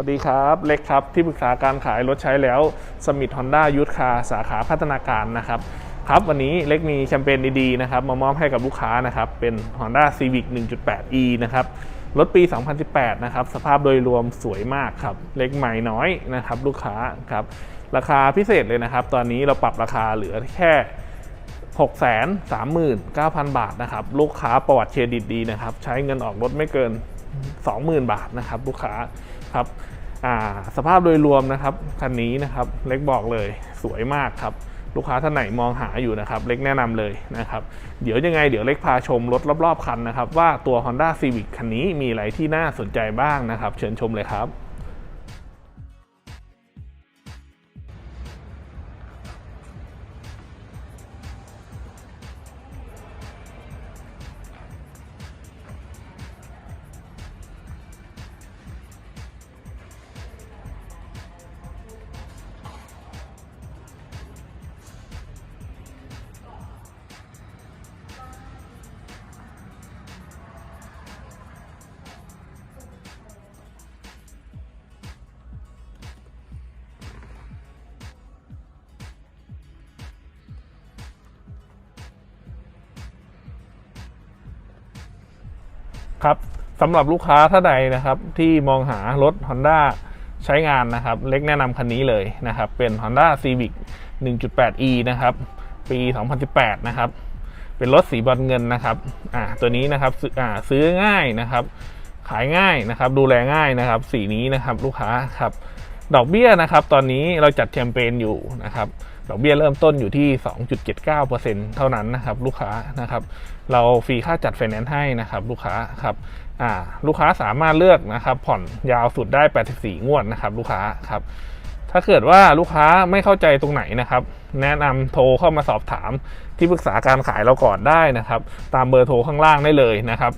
สวัสดีครับ เล็กครับ ที่ปรึกษาการขายรถใช้แล้วสมิธฮอนด้ายูทคาสาขาพัฒนาการนะครับครับ วันนี้เล็กมีแคมเปญดีๆนะครับมามอบให้กับลูกค้านะครับเป็น Honda Civic 1.8e นะครับรถปี 2018 นะครับ สภาพโดยรวมสวยมากครับ เล็กใหม่น้อยนะครับ ลูกค้าครับ ราคาพิเศษเลยนะครับ ตอนนี้เราปรับราคาเหลือแค่ 639,000 บาทนะครับ ลูกค้าประวัติเครดิตดีนะครับ ใช้เงินออกรถไม่เกิน 20,000 บาทนะครับ ลูกค้า ครับสภาพโดยรวมนะครับคันนี้นะครับเล็กบอกเลยสวยมากครับลูกค้าท่านไหนมองหาอยู่นะครับ เล็กแนะนำเลยนะครับ เดี๋ยวยังไงเดี๋ยวเล็กพาชมรถรอบๆคันนะครับ ว่าตัว Honda Civic คันนี้มีอะไรที่น่าสนใจบ้างนะครับ เชิญชมเลยครับ ครับสำหรับลูกค้าท่านใดนะครับ ที่มองหารถ Honda ใช้งานนะครับ เล็กแนะนำคันนี้เลยนะครับ เป็น Honda Civic 1.8e นะครับ ปี 2018 นะครับ เป็นรถสีบอลเงินนะครับอ่าตัวนี้นะครับอ่าซื้อง่ายนะครับ ขายง่ายนะครับ ดูแลง่ายนะครับ สีนี้นะครับ ลูกค้าครับ ดอกเบี้ยนะครับ ตอนนี้เราจัดแคมเปญอยู่นะครับ ดอกเบี้ยเริ่มต้นอยู่ที่ 2.79%เท่านั้นนะครับ ลูกค้านะครับ เราฟรีค่าจัดไฟแนนซ์ให้นะครับ ลูกค้าครับอ่าลูกค้าสามารถเลือกนะครับ ผ่อนยาวสุดได้ 84 งวดนะครับ ลูกค้าครับ ถ้าเกิดว่าลูกค้าไม่เข้าใจตรงไหนนะครับ แนะนำโทรเข้ามาสอบถามที่ปรึกษาการขายเราก่อนได้นะครับ ตามเบอร์โทรข้างล่างได้เลยนะครับ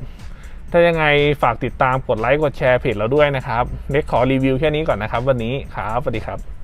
ถ้ายังไงฝากติดตามกดไลค์กดแชร์เพจเราด้วยนะครับเล็กขอรีวิวแค่นี้ก่อนนะครับ วันนี้ครับสวัสดีครับ